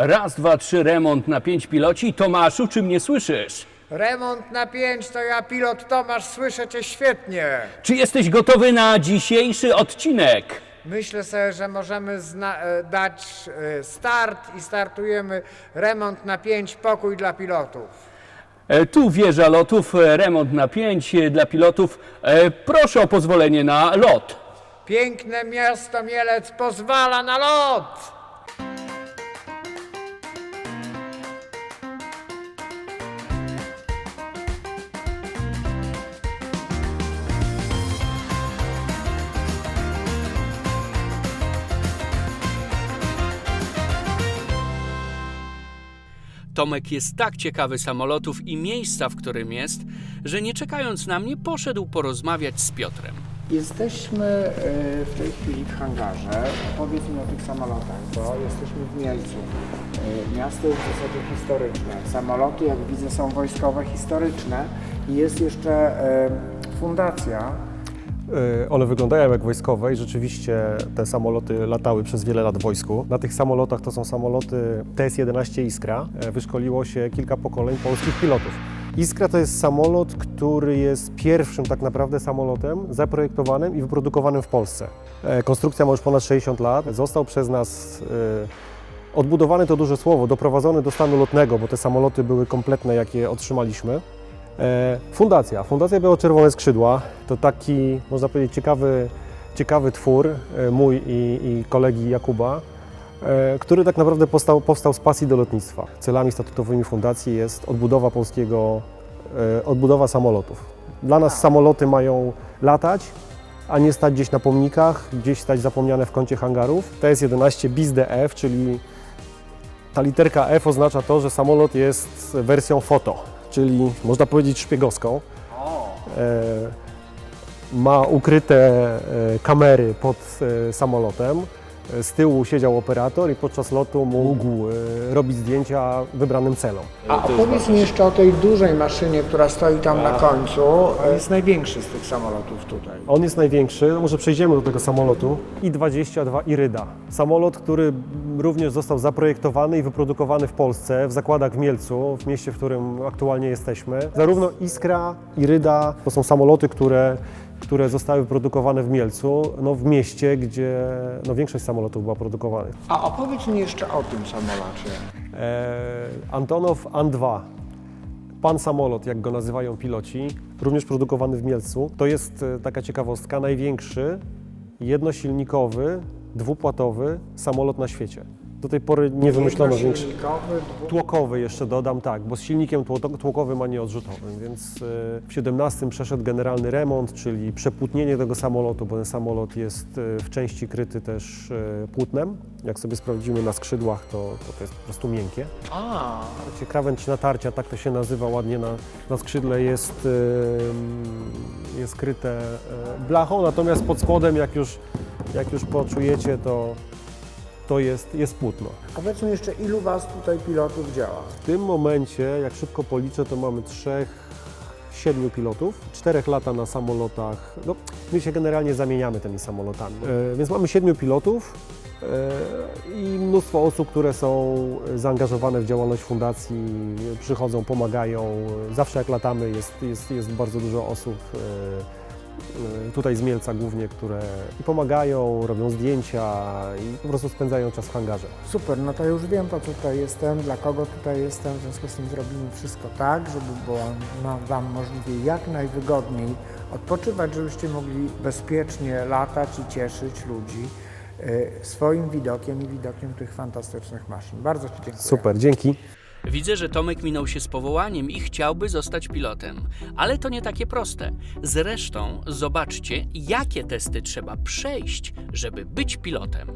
Raz, dwa, trzy, remont na pięć piloci. Tomaszu, czy mnie słyszysz? Remont na pięć, to ja pilot Tomasz, słyszę cię świetnie. Czy jesteś gotowy na dzisiejszy odcinek? Myślę sobie, że możemy e, dać e, start i startujemy remont na pięć, pokój dla pilotów. E, Tu wieża lotów, e, remont na pięć e, dla pilotów. E, Proszę o pozwolenie na lot. Piękne miasto Mielec pozwala na lot! Tomek jest tak ciekawy samolotów i miejsca, w którym jest, że nie czekając na mnie, poszedł porozmawiać z Piotrem. Jesteśmy e, w tej chwili w hangarze. Powiedz mi o tych samolotach, bo jesteśmy w Mielcu. E, Miasto jest w zasadzie historyczne. Samoloty, jak widzę, są wojskowe, historyczne. I jest jeszcze e, fundacja. Y, One wyglądają jak wojskowe i rzeczywiście te samoloty latały przez wiele lat w wojsku. Na tych samolotach to są samoloty TS-11 Iskra. E, Wyszkoliło się kilka pokoleń polskich pilotów. Iskra to jest samolot, który jest pierwszym tak naprawdę samolotem zaprojektowanym i wyprodukowanym w Polsce. E, Konstrukcja ma już ponad 60 lat. Został przez nas odbudowany to duże słowo, doprowadzony do stanu lotnego, bo te samoloty były kompletne, jakie otrzymaliśmy. E, Fundacja. Fundacja Biało-Czerwone Skrzydła to taki, można powiedzieć, ciekawy, ciekawy twór e, mój i, i kolegi Jakuba, e, który tak naprawdę powstał, powstał z pasji do lotnictwa. Celami statutowymi fundacji jest odbudowa polskiego, odbudowa samolotów. Dla nas samoloty mają latać, a nie stać gdzieś na pomnikach, gdzieś stać zapomniane w kącie hangarów. TS-11 BIS-DF, czyli ta literka F oznacza to, że samolot jest wersją foto, czyli można powiedzieć szpiegowską. E, ma ukryte e, kamery pod e, samolotem. Z tyłu siedział operator i podczas lotu mógł e, robić zdjęcia wybranym celom. A opowiedz mi jeszcze o tej dużej maszynie, która stoi tam na końcu. E, Jest największy z tych samolotów tutaj. On jest największy, może przejdziemy do tego samolotu. I-22 Iryda. Samolot, który również został zaprojektowany i wyprodukowany w Polsce, w zakładach w Mielcu, w mieście, w którym aktualnie jesteśmy. Zarówno Iskra, Iryda to są samoloty, które, które zostały wyprodukowane w Mielcu, no w mieście, gdzie no większość samolotów była produkowanych. A opowiedz mi jeszcze o tym samolocie. E, Antonow An-2. Pan samolot, jak go nazywają piloci, również produkowany w Mielcu. To jest e, taka ciekawostka, największy jednosilnikowy, dwupłatowy samolot na świecie. Do tej pory nie wymyślono większych. Tłokowy jeszcze dodam, tak, bo z silnikiem tło- tłokowym, a nie odrzutowym, więc e, w 17 przeszedł generalny remont, czyli przepłótnienie tego samolotu, bo ten samolot jest e, w części kryty też e, płótnem. Jak sobie sprawdzimy na skrzydłach, to to, to jest po prostu miękkie. A, Krawędź natarcia, tak to się nazywa ładnie na, na skrzydle, jest, jest kryte blachą, natomiast pod spodem, jak już, jak już poczujecie, to, to jest, jest płótno. a powiedz mi jeszcze, ilu was tutaj pilotów działa? W tym momencie, jak szybko policzę, to mamy trzech, siedmiu pilotów, czterech lata na samolotach. No, my się generalnie zamieniamy tymi samolotami. E, więc mamy siedmiu pilotów e, i mnóstwo osób, które są zaangażowane w działalność fundacji, przychodzą, pomagają. Zawsze jak latamy, jest, jest, jest bardzo dużo osób. E, Tutaj z Mielca głównie, które i pomagają, robią zdjęcia i po prostu spędzają czas w hangarze. Super, no to już wiem po co tutaj jestem, dla kogo tutaj jestem, w związku z tym zrobimy wszystko tak, żeby było nam, Wam możliwie jak najwygodniej odpoczywać, żebyście mogli bezpiecznie latać i cieszyć ludzi y, swoim widokiem i widokiem tych fantastycznych maszyn. Bardzo Ci dziękuję. Super, dzięki. Widzę, że Tomek minął się z powołaniem i chciałby zostać pilotem. Ale to nie takie proste. Zresztą zobaczcie, jakie testy trzeba przejść, żeby być pilotem.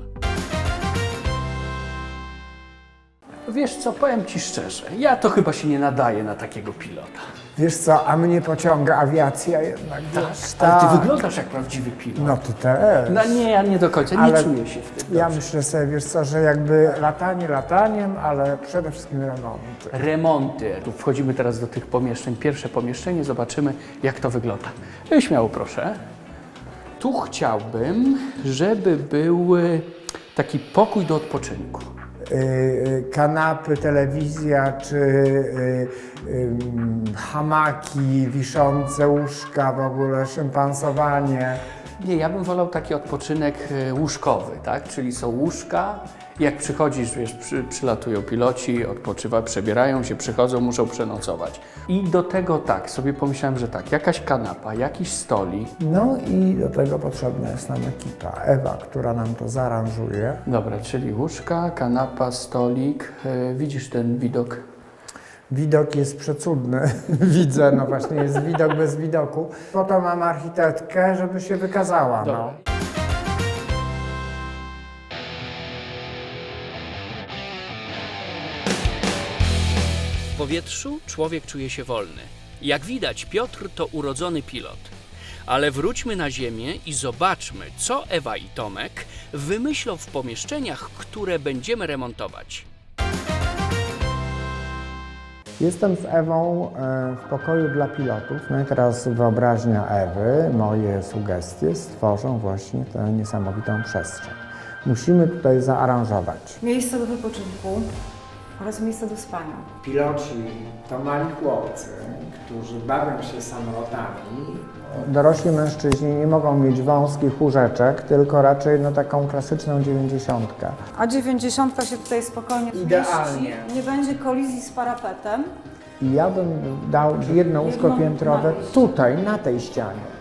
Wiesz co, powiem Ci szczerze, ja to chyba się nie nadaję na takiego pilota. Wiesz co, a mnie pociąga awiacja jednak, wiesz, Ale Ty tak. wyglądasz jak prawdziwy pilot. No Ty też. No nie, ja nie do końca, nie Ale czuję się w tym. Ja myślę sobie, wiesz co, że jakby latanie lataniem, ale przede wszystkim remonty. Remonty. Tu wchodzimy teraz do tych pomieszczeń. Pierwsze pomieszczenie, zobaczymy jak to wygląda. E, Śmiało proszę. Tu chciałbym, żeby był e, taki pokój do odpoczynku. Y, y, kanapy, telewizja czy y, hamaki, wiszące łóżka, w ogóle szympansowanie. Nie, ja bym wolał taki odpoczynek e, łóżkowy, tak? Czyli są łóżka, jak przychodzisz, wiesz, przy, przylatują piloci, odpoczywa, przebierają się, przychodzą, muszą przenocować. I do tego tak, sobie pomyślałem, że tak, jakaś kanapa, jakiś stolik. No i do tego potrzebna jest nam ekipa. Ewa, która nam to zaaranżuje. Dobra, czyli łóżka, kanapa, stolik. E, widzisz ten widok? Widok jest przecudny, widzę, no właśnie jest widok bez widoku. Po to mam architektkę, żeby się wykazała. No. Dobra. W powietrzu człowiek czuje się wolny. Jak widać, Piotr to urodzony pilot. Ale wróćmy na ziemię i zobaczmy, co Ewa i Tomek wymyślą w pomieszczeniach, które będziemy remontować. Jestem z Ewą e, w pokoju dla pilotów. No i teraz wyobraźnia Ewy, moje sugestie stworzą właśnie tę niesamowitą przestrzeń. Musimy tutaj zaaranżować. Miejsce do wypoczynku oraz miejsce do spania. Piloci to mali chłopcy, którzy bawią się samolotami. Dorośli mężczyźni nie mogą mieć wąskich łóżeczek, tylko raczej no, taką klasyczną dziewięćdziesiątkę. A 90 się tutaj spokojnie Idealnie. zmieści. Nie będzie kolizji z parapetem. I ja bym dał jedno łóżko Jedno piętrowe małe tutaj, na tej ścianie.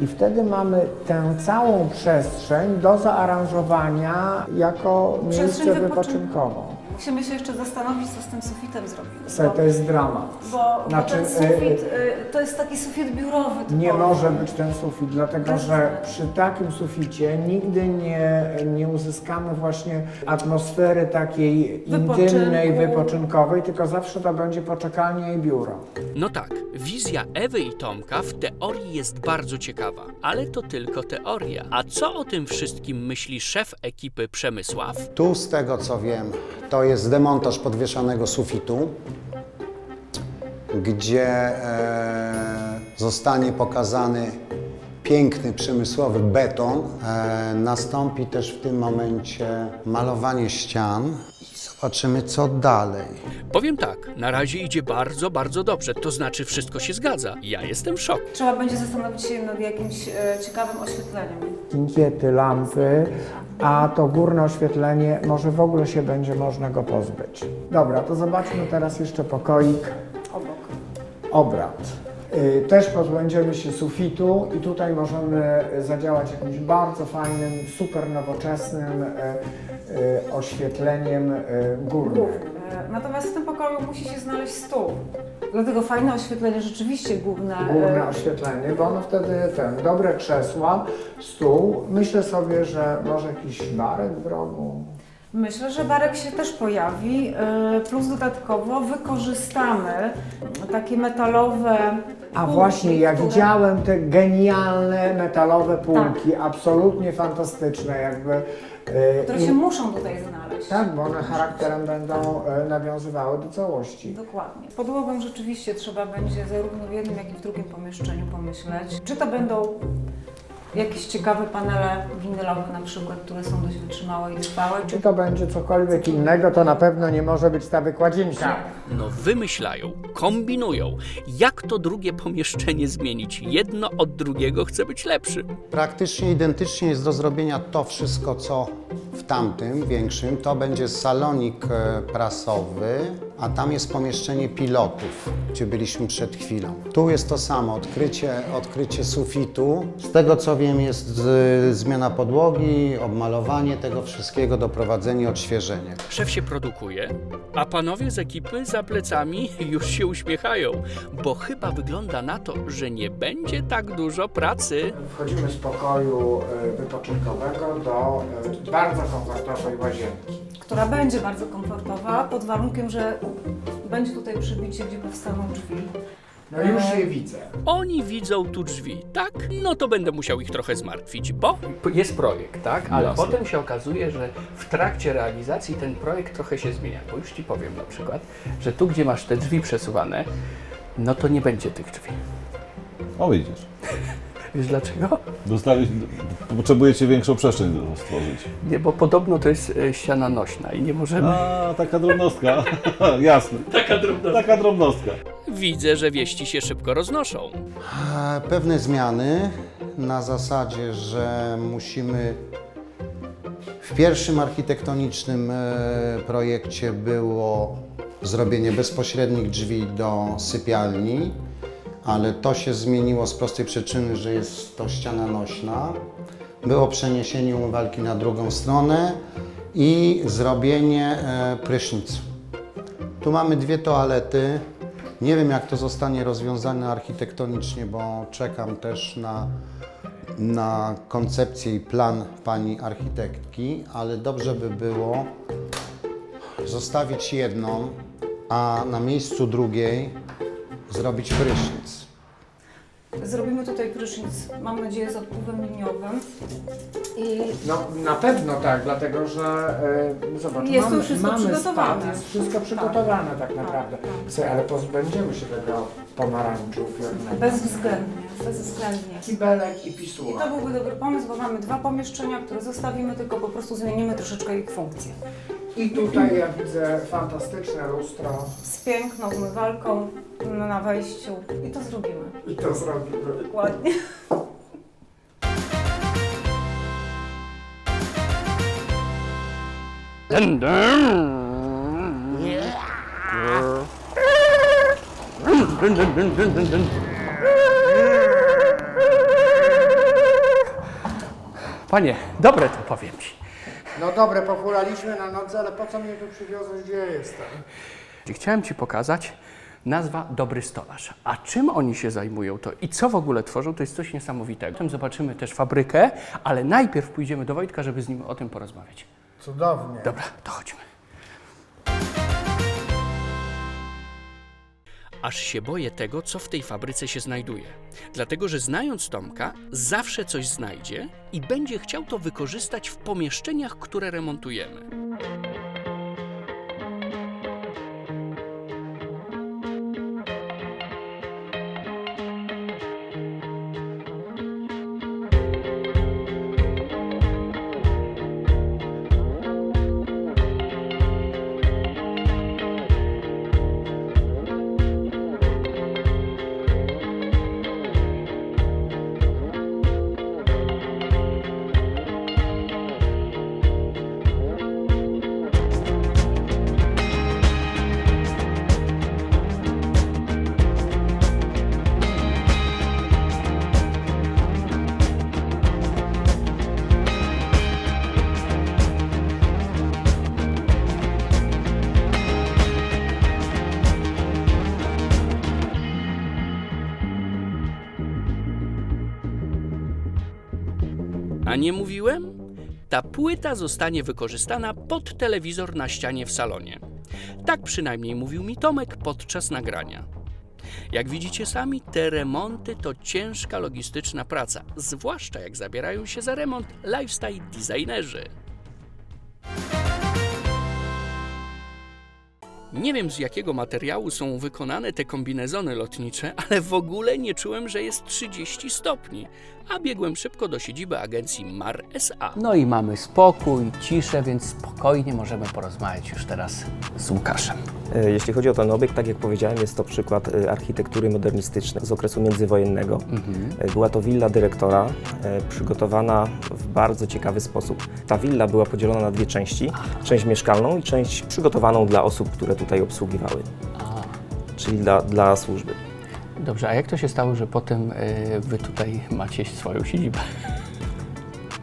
I wtedy mamy tę całą przestrzeń do zaaranżowania jako miejsce wypoczynku. wypoczynkowe. Musimy się jeszcze zastanowić, co z tym sufitem zrobić. Słuchaj, to jest dramat. Bo, Znaczy, bo ten y, sufit, y, to jest taki sufit biurowy. Nie typowy. może być ten sufit, dlatego że przy takim suficie nigdy nie, nie uzyskamy właśnie atmosfery takiej Wypoczynku. intymnej, wypoczynkowej, tylko zawsze to będzie poczekalnia i biuro. No tak, wizja Ewy i Tomka w teorii jest bardzo ciekawa, ale to tylko teoria. A co o tym wszystkim myśli szef ekipy Przemysław? Tu, z tego co wiem, to jest demontaż podwieszanego sufitu, gdzie e, zostanie pokazany piękny, przemysłowy beton. E, nastąpi też w tym momencie malowanie ścian i zobaczymy, co dalej. Powiem tak, na razie idzie bardzo, bardzo dobrze, to znaczy wszystko się zgadza. Ja jestem w szoku. Trzeba będzie zastanowić się nad jakimś e, ciekawym oświetleniem. Kinkiety, lampy, a to górne oświetlenie, może w ogóle się będzie można go pozbyć. Dobra, to zobaczmy teraz jeszcze pokoik, Obok. obrad. Y, Też pozbędziemy się sufitu i tutaj możemy zadziałać jakimś bardzo fajnym, super nowoczesnym y, y, oświetleniem y, górnym. E, Natomiast w tym pokoju musi się znaleźć stół. Dlatego fajne oświetlenie, rzeczywiście główne. e, Górne oświetlenie, bo ono wtedy ten, dobre krzesła, stół. Myślę sobie, że może jakiś barek w rogu. Myślę, że barek się też pojawi, e, plus dodatkowo wykorzystamy takie metalowe. A półki, właśnie, ja które- widziałem te genialne metalowe półki, absolutnie fantastyczne, jakby. Y, Które i- się muszą tutaj znaleźć. Tak, bo one charakterem będą e, nawiązywały do całości. Dokładnie. Podłogą rzeczywiście trzeba będzie zarówno w jednym, jak i w drugim pomieszczeniu pomyśleć. Czy to będą jakieś ciekawe panele winylowe na przykład, które są dość wytrzymałe i trwałe, Czy to będzie cokolwiek innego, to na pewno nie może być ta wykładzinka. No wymyślają, kombinują, jak to drugie pomieszczenie zmienić. Jedno od drugiego chce być lepszy. Praktycznie identycznie jest do zrobienia to wszystko, co w tamtym większym. To będzie salonik e, prasowy, a tam jest pomieszczenie pilotów, gdzie byliśmy przed chwilą. Tu jest to samo, odkrycie, odkrycie sufitu. Z tego co wiem jest z, zmiana podłogi, obmalowanie tego wszystkiego, doprowadzenie, odświeżenie. Szef się produkuje, a panowie z ekipy za plecami już się uśmiechają, bo chyba wygląda na to, że nie będzie tak dużo pracy. Wchodzimy z pokoju e, wypoczynkowego do e, bardzo komfortowej łazienki. Która będzie bardzo komfortowa, pod warunkiem, że będzie tutaj przybicie, gdzie powstaną drzwi. No już je widzę. Oni widzą tu drzwi, tak? No to będę musiał ich trochę zmartwić, bo jest projekt, tak? Ale potem się okazuje, że w trakcie realizacji ten projekt trochę się zmienia. Bo już ci powiem na przykład, że tu, gdzie masz te drzwi przesuwane, no to nie będzie tych drzwi. O widzisz. Wiesz dlaczego? Dostali, potrzebujecie większą przestrzeń do stworzyć. Nie, bo podobno to jest e, ściana nośna i nie możemy... A, taka drobnostka. Jasne. Taka drobna. Taka drobnostka. Widzę, że wieści się szybko roznoszą. E, Pewne zmiany na zasadzie, że musimy. W pierwszym architektonicznym e, projekcie było zrobienie bezpośrednich drzwi do sypialni, ale to się zmieniło z prostej przyczyny, że jest to ściana nośna. Było przeniesienie umywalki na drugą stronę i zrobienie e, prysznicu. Tu mamy dwie toalety. Nie wiem, jak to zostanie rozwiązane architektonicznie, bo czekam też na, na koncepcję i plan pani architektki, ale dobrze by było zostawić jedną, a na miejscu drugiej zrobić prysznic. Zrobimy tutaj prysznic, mam nadzieję, z odpływem liniowym. I No na pewno tak, dlatego że e, zobacz, Jest to mamy, wszystko mamy przygotowane. Spad, jest wszystko przygotowane tak, naprawdę. tak. Słuchaj, ale pozbędziemy się tego pomarańczu upiornego. bezwzględnie, bezwzględnie. Kibelek i I to byłby dobry pomysł, bo mamy dwa pomieszczenia, które zostawimy, tylko po prostu zmienimy troszeczkę ich funkcję. I tutaj ja widzę fantastyczne lustro Z piękną umywalką na wejściu i to zrobimy. i to zrobimy. Dokładnie. Dun, dun. Dun, dun, dun, dun, dun, dun. Panie, dobre to powiem ci. No dobre, pofulaliśmy na nodze, ale po co mnie tu przywiozłeś, gdzie ja jestem? Chciałem ci pokazać nazwa Dobry Stolarz. A czym oni się zajmują to i co w ogóle tworzą, to jest coś niesamowitego. Potem zobaczymy też fabrykę, ale najpierw pójdziemy do Wojtka, żeby z nim o tym porozmawiać. Cudownie. Dobra, to chodźmy. Aż się boję tego, co w tej fabryce się znajduje. Dlatego, że znając Tomka, zawsze coś znajdzie i będzie chciał to wykorzystać w pomieszczeniach, które remontujemy. A nie mówiłem? Ta płyta zostanie wykorzystana pod telewizor na ścianie w salonie. Tak przynajmniej mówił mi Tomek podczas nagrania. Jak widzicie sami, te remonty to ciężka logistyczna praca, zwłaszcza jak zabierają się za remont lifestyle designerzy. Nie wiem z jakiego materiału są wykonane te kombinezony lotnicze, ale w ogóle nie czułem, że jest 30 stopni, a biegłem szybko do siedziby agencji MAR SA. No i mamy spokój, ciszę, więc spokojnie możemy porozmawiać już teraz z Łukaszem. E, Jeśli chodzi o ten obiekt, tak jak powiedziałem, jest to przykład e, architektury modernistycznej z okresu międzywojennego. E, Była to willa dyrektora, przygotowana w bardzo ciekawy sposób. Ta willa była podzielona na dwie części, część mieszkalną i część przygotowaną dla osób, które tutaj obsługiwały, czyli dla, dla służby. Dobrze, a jak to się stało, że potem wy tutaj macie swoją siedzibę?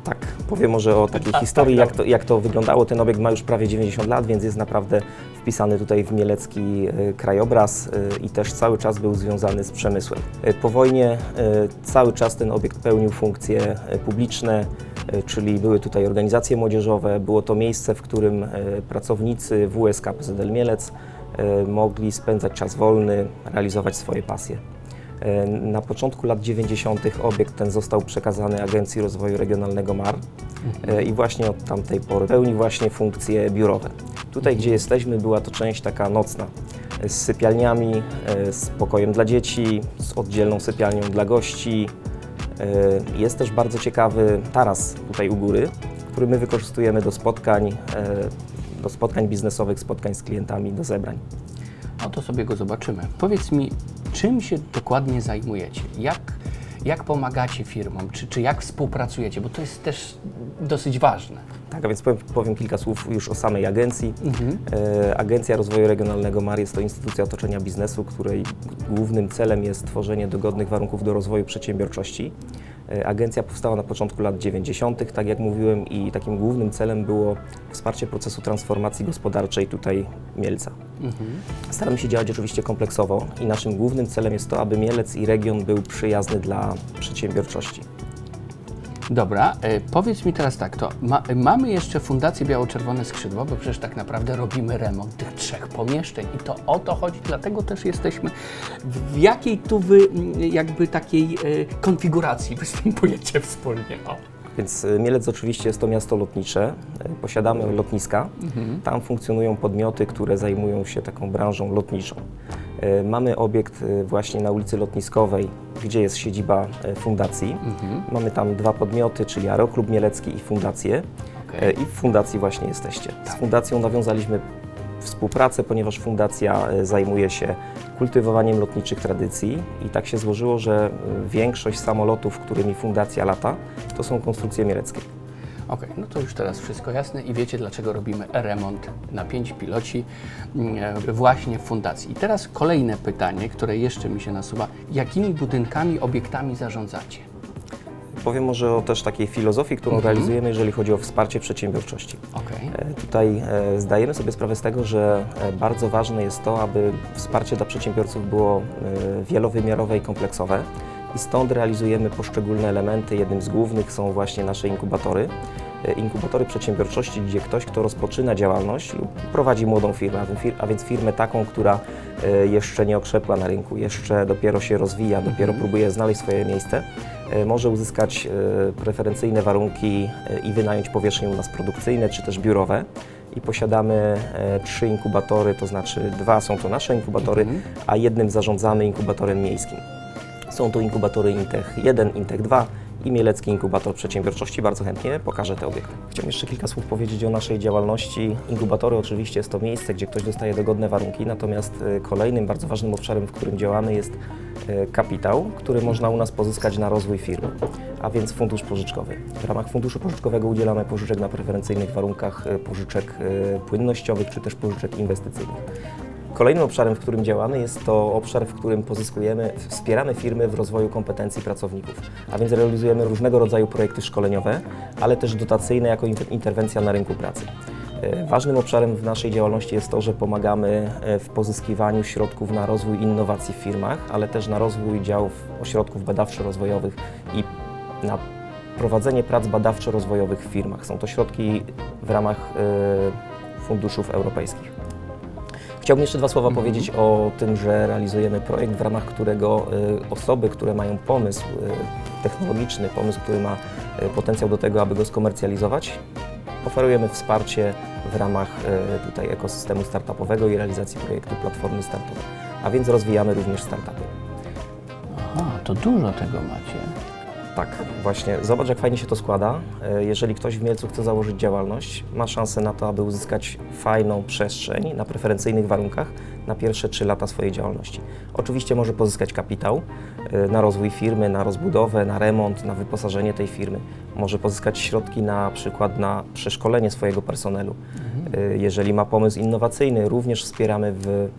Tak, powiem może o takiej historii, jak to, jak to wyglądało. Ten obiekt ma już prawie 90 lat, więc jest naprawdę wpisany tutaj w mielecki e, krajobraz e, i też cały czas był związany z przemysłem. E, Po wojnie cały czas ten obiekt pełnił funkcje publiczne, czyli były tutaj organizacje młodzieżowe, było to miejsce, w którym pracownicy WSK PZL Mielec mogli spędzać czas wolny, realizować swoje pasje. E, Na początku lat 90. obiekt ten został przekazany Agencji Rozwoju Regionalnego MAR e, i właśnie od tamtej pory pełni właśnie funkcje biurowe. Tutaj, gdzie jesteśmy, była to część taka nocna e, z sypialniami, z pokojem dla dzieci, z oddzielną sypialnią dla gości, Jest też bardzo ciekawy taras tutaj u góry, który my wykorzystujemy do spotkań, do spotkań biznesowych, spotkań z klientami, do zebrań. No to sobie go zobaczymy. Powiedz mi, czym się dokładnie zajmujecie? Jak, jak pomagacie firmom? Czy, czy jak współpracujecie? Bo to jest też dosyć ważne. Tak, a więc powiem, powiem kilka słów już o samej agencji. E, Agencja Rozwoju Regionalnego MAR jest to instytucja otoczenia biznesu, której głównym celem jest tworzenie dogodnych warunków do rozwoju przedsiębiorczości. E, Agencja powstała na początku lat 90., tak jak mówiłem, i takim głównym celem było wsparcie procesu transformacji gospodarczej tutaj Mielca. Staramy się działać oczywiście kompleksowo i naszym głównym celem jest to, aby Mielec i region był przyjazny dla przedsiębiorczości. Dobra, e, powiedz mi teraz tak, to ma, mamy jeszcze Fundację Biało-Czerwone Skrzydło, bo przecież tak naprawdę robimy remont tych trzech pomieszczeń i to o to chodzi, dlatego też jesteśmy. W jakiej tu wy jakby takiej e, konfiguracji występujecie wspólnie? O. Więc y, Mielec oczywiście jest to miasto lotnicze. Y, Posiadamy lotniska. Tam funkcjonują podmioty, które zajmują się taką branżą lotniczą. Y, Mamy obiekt właśnie na ulicy Lotniskowej, gdzie jest siedziba fundacji. Mamy tam dwa podmioty, czyli Aeroklub Mielecki i Fundację. I w fundacji właśnie jesteście. Z fundacją nawiązaliśmy współpracę, ponieważ fundacja y, zajmuje się kultywowaniem lotniczych tradycji i tak się złożyło, że y, większość samolotów, którymi fundacja lata, to są konstrukcje mieleckie. Okej, no to już teraz wszystko jasne i wiecie, dlaczego robimy remont na pięć piloci mm, e, właśnie w fundacji. I teraz kolejne pytanie, które jeszcze mi się nasuwa. Jakimi budynkami, obiektami zarządzacie? Powiem może o też takiej filozofii, którą realizujemy, jeżeli chodzi o wsparcie przedsiębiorczości. Okej. E, Tutaj e, zdajemy sobie sprawę z tego, że e, bardzo ważne jest to, aby wsparcie dla przedsiębiorców było wielowymiarowe i kompleksowe i stąd realizujemy poszczególne elementy. Jednym z głównych są właśnie nasze inkubatory. Inkubatory przedsiębiorczości, gdzie ktoś, kto rozpoczyna działalność lub prowadzi młodą firmę, a więc firmę taką, która jeszcze nie okrzepła na rynku, jeszcze dopiero się rozwija, dopiero próbuje znaleźć swoje miejsce, może uzyskać e, preferencyjne warunki e, i wynająć powierzchnie u nas produkcyjne czy też biurowe. I posiadamy e, trzy inkubatory, to znaczy dwa są to nasze inkubatory, a jednym zarządzamy inkubatorem miejskim. Są to inkubatory Intech 1, Intech 2 i Mielecki Inkubator Przedsiębiorczości. Bardzo chętnie pokażę te obiekty. Chciałbym jeszcze kilka słów powiedzieć o naszej działalności. Inkubatory oczywiście jest to miejsce, gdzie ktoś dostaje dogodne warunki, natomiast e, kolejnym bardzo ważnym obszarem, w którym działamy jest e, kapitał, który można u nas pozyskać na rozwój firmy, a więc fundusz pożyczkowy. W ramach funduszu pożyczkowego udzielamy pożyczek na preferencyjnych warunkach, e, pożyczek płynnościowych czy też pożyczek inwestycyjnych. Kolejnym obszarem, w którym działamy, jest to obszar, w którym pozyskujemy, wspieramy firmy w rozwoju kompetencji pracowników, a więc realizujemy różnego rodzaju projekty szkoleniowe, ale też dotacyjne jako inter- interwencja na rynku pracy. E, Ważnym obszarem w naszej działalności jest to, że pomagamy e, w pozyskiwaniu środków na rozwój innowacji w firmach, ale też na rozwój działów ośrodków badawczo-rozwojowych i na prowadzenie prac badawczo-rozwojowych w firmach. Są to środki w ramach e, funduszów europejskich. Chciałbym jeszcze dwa słowa powiedzieć o tym, że realizujemy projekt, w ramach którego y, osoby, które mają pomysł y, technologiczny, pomysł, który ma y, potencjał do tego, aby go skomercjalizować, oferujemy wsparcie w ramach y, tutaj ekosystemu startupowego i realizacji projektu Platformy Startup. A więc rozwijamy również startupy. Aha, to dużo tego macie. Tak, właśnie. Zobacz, jak fajnie się to składa. E, Jeżeli ktoś w Mielcu chce założyć działalność, ma szansę na to, aby uzyskać fajną przestrzeń na preferencyjnych warunkach na pierwsze trzy lata swojej działalności. Oczywiście może pozyskać kapitał e, na rozwój firmy, na rozbudowę, na remont, na wyposażenie tej firmy. Może pozyskać środki na przykład na przeszkolenie swojego personelu. E, Jeżeli ma pomysł innowacyjny, również wspieramy w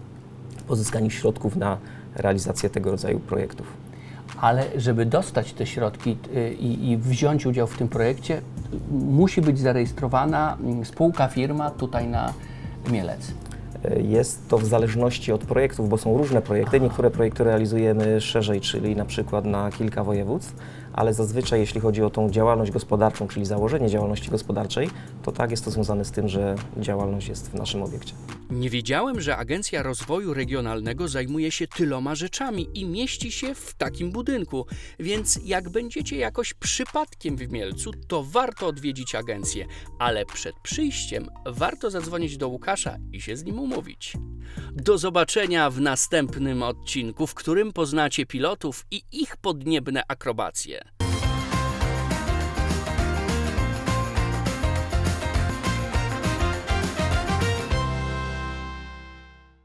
pozyskaniu środków na realizację tego rodzaju projektów. Ale żeby dostać te środki y, i, i wziąć udział w tym projekcie, musi być zarejestrowana mm, spółka, firma tutaj na Mielec. Jest to w zależności od projektów, bo są różne projekty. Niektóre projekty realizujemy szerzej, czyli na przykład na kilka województw, ale zazwyczaj jeśli chodzi o tą działalność gospodarczą, czyli założenie działalności gospodarczej, to tak jest to związane z tym, że działalność jest w naszym obiekcie. Nie wiedziałem, że Agencja Rozwoju Regionalnego zajmuje się tyloma rzeczami i mieści się w takim budynku, więc jak będziecie jakoś przypadkiem w Mielcu, to warto odwiedzić agencję, ale przed przyjściem warto zadzwonić do Łukasza i się z nim umówić. Do zobaczenia w następnym odcinku, w którym poznacie pilotów i ich podniebne akrobacje.